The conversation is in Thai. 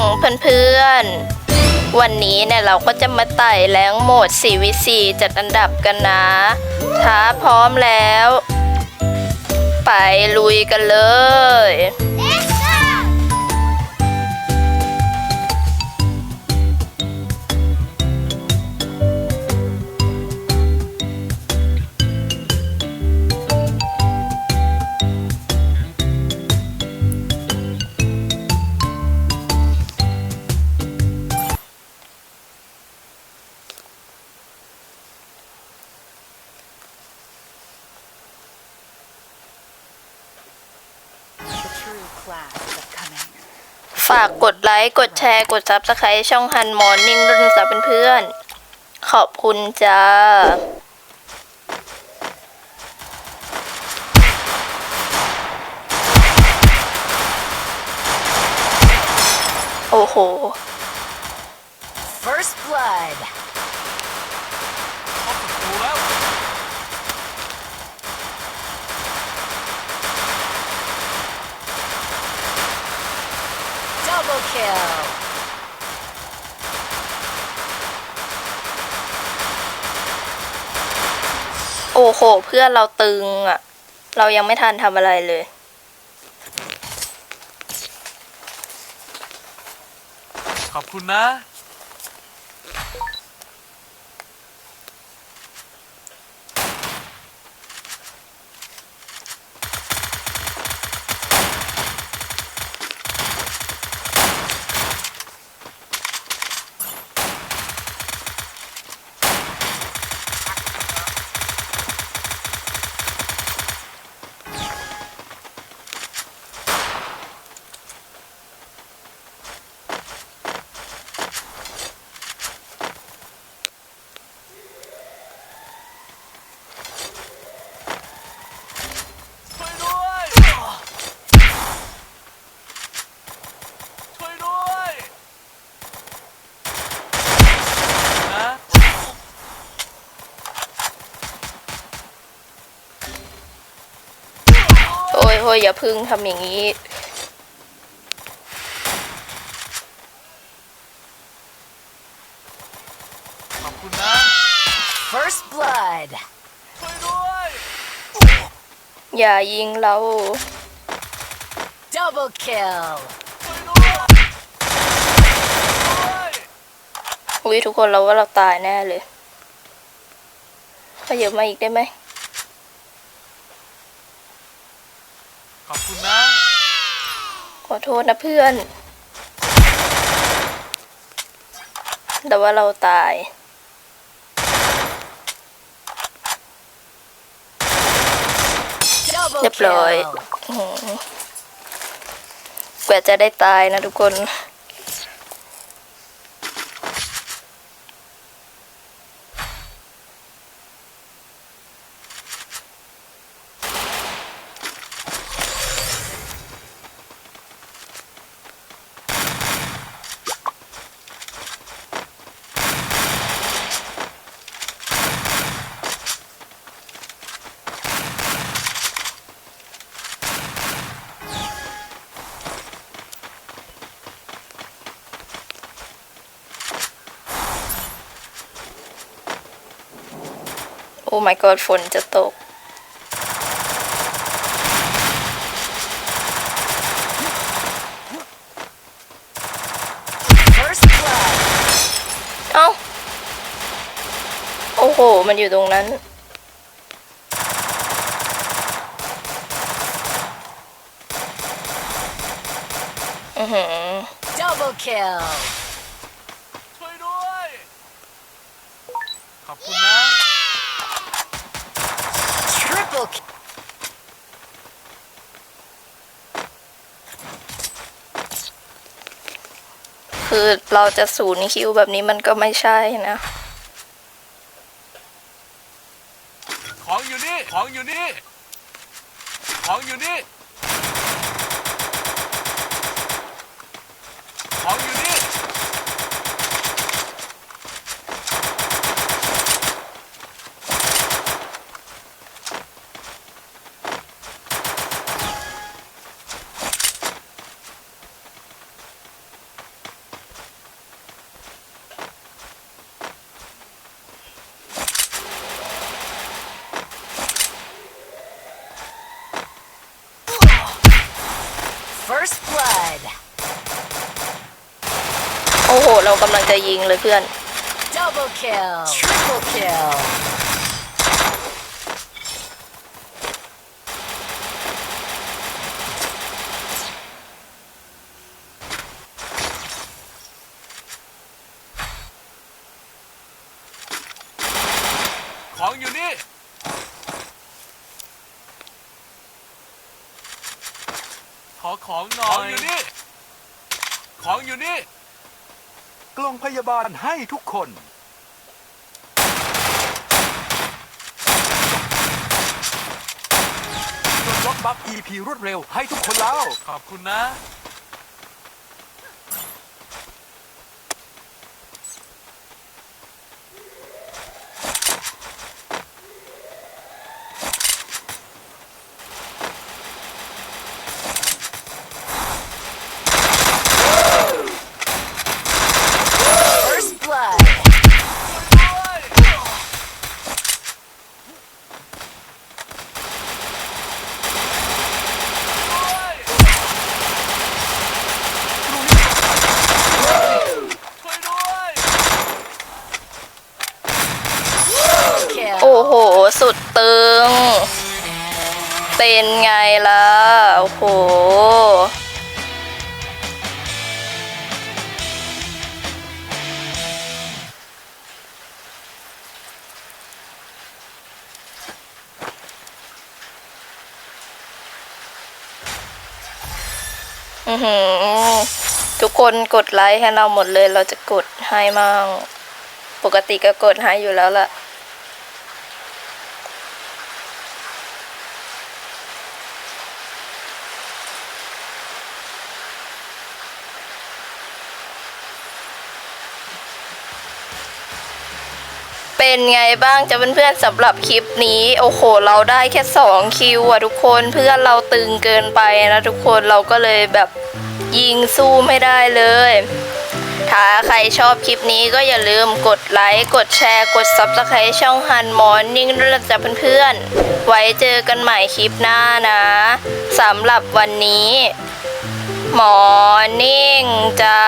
งเพื่อนๆ วันนี้เนี่ยเราก็จะมาไต่แรงโหมด 4v4 จัดอันดับกันนะถ้าพร้อมแล้ว ไปลุยกันเลย ฝากกดไลค์ กดแชร์ กด Subscribe ช่องฮันมอร์นิ่งรุ่นสาวเพื่อนๆ ขอบคุณจ้าโอ้โห First blood. ดูแล้ว Double kill. โอ้โห เพื่อนเราตึงอะ เรายังไม่ทันทำอะไรเลย ขอบคุณนะ ช่วยด้วย ช่วยด้วยนะ โอ้ยโอ้ยอย่าพึ่งทำอย่างนี้ ขอบคุณนะ First blood. ช่วยด้วย อย่ายิงเรา Double kill. ช่วยด้วยช่วยด้วยอุ้ยทุกคนเราว่าเราตายแน่เลยขยับมาอีกได้ไหม ขอบคุณนะ ขอโทษนะเพื่อน แต่ว่าเราตาย เรียบร้อย kill. อื้อหือกว่าจะได้ตายนะทุกคน อ้ my god ฝนจะตก เอ้า โอ้โห มันอยู่ตรงนั้น อือหือ Double kill. ช่วยด้วย ขอบคุณนะ คือเราจะศูนย์คิวแบบนี้มันก็ไม่ใช่นะ ของอยู่นี่ ของอยู่นี่ ของอยู่นี่ first blood โอ้โห เรากำลังจะยิงเลยเพื่อน double kill triple kill ของอยู่นี่ ขอของหน่อยของอยู่นี่ ของอยู่นี่ กล่องพยาบาลให้ทุกคนส่วนลดบัฟ EP รวดเร็วให้ทุกคนแล้ว ขอบคุณนะ First blood. ช่วยด้วย Kill. โอ้โห สุดตึง เป็นไงล่ะ โอ้โห อือหือ ทุกคนกดไลค์ให้เราหมดเลย เราจะกดให้มั่ง ปกติก็กดให้อยู่แล้วล่ะ เป็นไงบ้างจะเพื่อนๆสำหรับคลิปนี้ โอ้โห เราได้แค่ 2 คิวอะทุกคนเพื่อนเราตึงเกินไปนะทุกคนเราก็เลยแบบยิงสู้ไม่ได้เลย ถ้าใครชอบคลิปนี้ก็อย่าลืมกดไลค์ กดแชร์ กด Subscribe ช่องฮันมอร์นิ่งด้วยจ๊ะเพื่อนๆ ไว้เจอกันใหม่คลิปหน้านะสำหรับวันนี้มอร์นิ่งจ้า